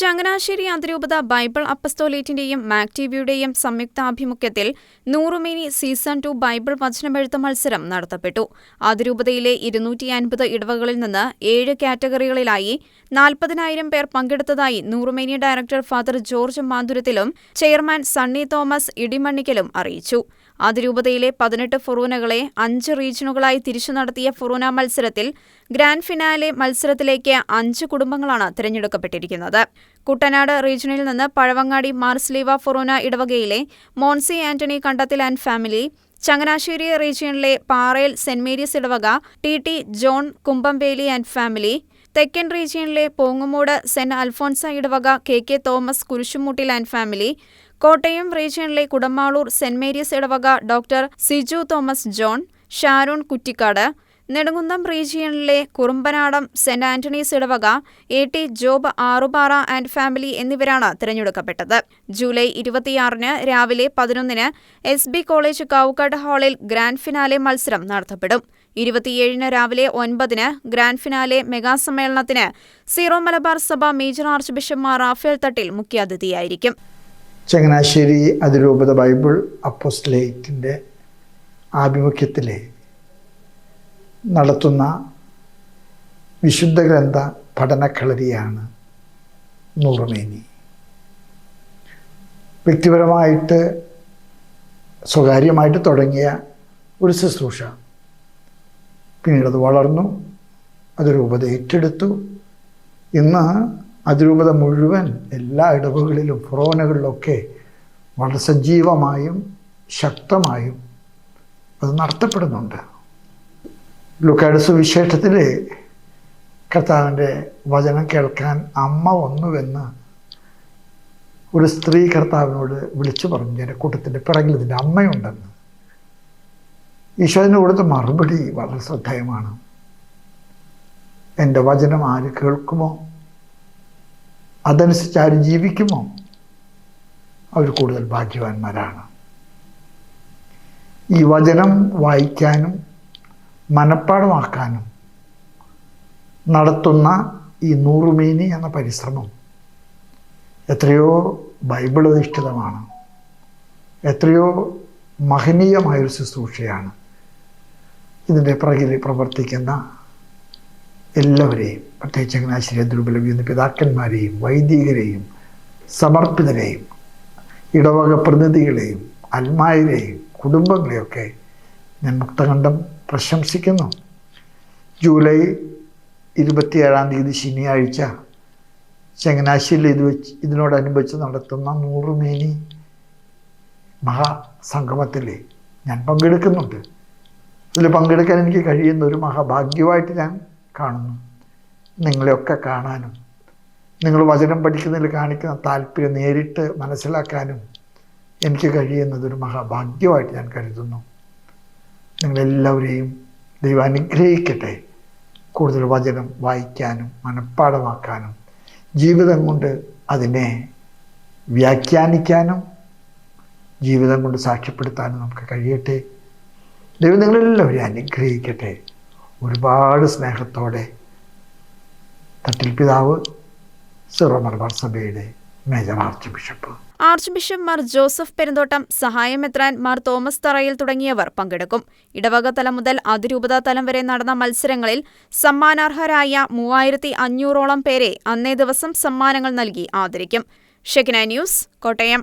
ചങ്ങനാശ്ശേരി അതിരൂപത ബൈബിൾ അപ്പസ്തോലേറ്റിന്റെയും മാക്ടിവിയുടെയും സംയുക്താഭിമുഖ്യത്തിൽ നൂറുമേനി season two Bible വചനമെഴുത്ത് മത്സരം നടത്തപ്പെട്ടു. അതിരൂപതയിലെ ഇരുന്നൂറ്റി അൻപത് ഇടവകളിൽ നിന്ന് ഏഴ് കാറ്റഗറികളിലായി നാൽപ്പതിനായിരം പേർ പങ്കെടുത്തതായി നൂറുമേനി ഡയറക്ടർ ഫാദർ ജോർജ് മാന്തുരത്തിലും ചെയർമാൻ സണ്ണി തോമസ് ഇടിമണ്ണിക്കലും അറിയിച്ചു. അതിരൂപതയിലെ പതിനെട്ട് ഫൊറൂനകളെ അഞ്ച് റീജിയനുകളായി തിരിച്ചു നടത്തിയ ഫൊറൂന മത്സരത്തിൽ ഗ്രാൻഡ് ഫിനാലെ മത്സരത്തിലേക്ക് അഞ്ച് കുടുംബങ്ങളാണ് തിരഞ്ഞെടുക്കപ്പെട്ടിരിക്കുന്നത്. കുട്ടനാട് റീജിയനിൽ നിന്ന് പഴവങ്ങാടി മാർസ്ലീവ ഫൊറൂന ഇടവകയിലെ മോൺസി ആന്റണി കണ്ടത്തിൽ ആൻഡ് ഫാമിലി ചങ്ങനാശ്ശേരി റീജിയനിലെ പാറയിൽ സെന്റ് മേരീസ് ഇടവക T T John Kumbamveli and family Thekkan റീജിയനിലെ Pongumode saint Alphonsa ഇടവക K K Thomas Kurisumuttil and family Kottayam റീജിയണിലെ Kudamaloor saint Mary's ഇടവക doctor Siju Thomas John Sharon Kuttikkad Nedumkunnam റീജിയണിലെ കുറുമ്പനാടം സെന്റ് ആന്റണീസ് ഇടവക A T Job Arupara and family എന്നിവരാണ് തിരഞ്ഞെടുക്കപ്പെട്ടത്. July ഇരുപത്തിയാറിന് രാവിലെ പതിനൊന്നിന് എസ് ബി കോളേജ് കാവുക്കാട് ഹാളിൽ ഗ്രാൻഡ് ഫിനാലെ മത്സരം നടത്തപ്പെടും. ഇരുപത്തിയേഴിന് രാവിലെ ഒൻപതിന് ഗ്രാൻഡ് ഫിനാലെ മെഗാസമ്മേളനത്തിന് സീറോ മലബാർ സഭ major archbishop Mar Rafale Thattil മുഖ്യാതിഥിയായിരിക്കും. ചങ്ങനാശ്ശേരി അതിരൂപത ബൈബിൾ അപ്പോസ്റ്റലേറ്റിന്റെ ആഭിമുഖ്യത്തിൽ നടത്തുന്ന വിശുദ്ധ ഗ്രന്ഥ പഠനക്കളരിയാണ് നൂറുമേനി. വ്യക്തിപരമായിട്ട് സ്വകാര്യമായിട്ട് തുടങ്ങിയ ഒരു ശുശ്രൂഷ. പിന്നീട് അത് വളർന്നു അതൊരു ഉപത ഏറ്റെടുത്തു ഇന്ന് അതിരൂപത മുഴുവൻ എല്ലാ ഇടവുകളിലും ഫൊറോനകളിലൊക്കെ വളരെ സജീവമായും ശക്തമായും അത് നടത്തപ്പെടുന്നുണ്ട്. ലുക്കാട് സുവിശേഷത്തിൽ കർത്താവിന്റെ വചനം കേൾക്കാൻ അമ്മ വന്നുവെന്ന് ഒരു സ്ത്രീ കർത്താവിനോട് വിളിച്ചു പറഞ്ഞു. എന്റെ കൂട്ടത്തിന്റെ പിറകിൽ ഇതിന്റെ അമ്മയുണ്ടെന്ന്. ഈശോദിന് കൊടുത്ത മറുപടി വളരെ ശ്രദ്ധേയമാണ്. എന്റെ വചനം ആര് കേൾക്കുമോ? അതനുസരിച്ച് ആര് ജീവിക്കുമോ? അവർ കൂടുതൽ ഭാഗ്യവാന്മാരാണ്. ഈ വചനം വായിക്കാനും മനപ്പാടമാക്കാനും നടത്തുന്ന ഈ നൂറുമീനി എന്ന പരിശ്രമം എത്രയോ ബൈബിൾ അധിഷ്ഠിതമാണ് എത്രയോ മഹനീയമായൊരു ശുശ്രൂഷയാണ്. ഇതിന്റെ പ്രകൃതി പ്രവർത്തിക്കുന്ന എല്ലാവരെയും പ്രത്യേകിച്ച് ചങ്ങനാശ്ശേരി ദുർബലവി എന്ന പിതാക്കന്മാരെയും വൈദികരെയും സമർപ്പിതരെയും ഇടവക പ്രതിനിധികളെയും അൽമായരെയും കുടുംബങ്ങളെയൊക്കെ ഞാൻ മുക്തകണ്ഠം പ്രശംസിക്കുന്നു. ജൂലൈ ഇരുപത്തിയേഴാം തീയതി ശനിയാഴ്ച ചങ്ങനാശ്ശേരിയിൽ ഇത് വെച്ച് ഇതിനോടനുബന്ധിച്ച് നടത്തുന്ന നൂറുമേനി മഹാസംഗമത്തിൽ ഞാൻ പങ്കെടുക്കുന്നുണ്ട്. ഇതിൽ പങ്കെടുക്കാൻ എനിക്ക് കഴിയുന്ന ഒരു മഹാഭാഗ്യമായിട്ട് ഞാൻ കാണുന്നു. നിങ്ങളെയൊക്കെ കാണാനും നിങ്ങൾ വചനം പഠിക്കുന്നതിൽ കാണിക്കുന്ന താല്പര്യം നേരിട്ട് മനസ്സിലാക്കാനും എനിക്ക് കഴിയുന്നതൊരു മഹാഭാഗ്യമായിട്ട് ഞാൻ കരുതുന്നു. നിങ്ങളെല്ലാവരെയും ദൈവം അനുഗ്രഹിക്കട്ടെ. കൂടുതൽ വചനം വായിക്കാനും മനഃപ്പാടമാക്കാനും ജീവിതം കൊണ്ട് അതിനെ വ്യാഖ്യാനിക്കാനും ജീവിതം കൊണ്ട് സാക്ഷ്യപ്പെടുത്താനും നമുക്ക് കഴിയട്ടെ. ദൈവം നിങ്ങളെല്ലാവരെയും അനുഗ്രഹിക്കട്ടെ. ഒരുപാട് സ്നേഹത്തോടെ തട്ടിൽ പിതാവ് സിറോ മലബാർ സഭയുടെ major archbishop. Archbishop Mar Joseph Perumthottam സഹായമെത്രാൻ Mar Thomas Tharayil തുടങ്ങിയവർ പങ്കെടുക്കും. ഇടവക തലം മുതൽ അതിരൂപത തലം വരെ നടന്ന മത്സരങ്ങളിൽ സമ്മാനാർഹരായ മൂവായിരത്തി അഞ്ഞൂറോളം പേരെ അന്നേ ദിവസം സമ്മാനങ്ങൾ നൽകി ആദരിക്കും. ഷെഗ്ന ന്യൂസ് കോട്ടയം.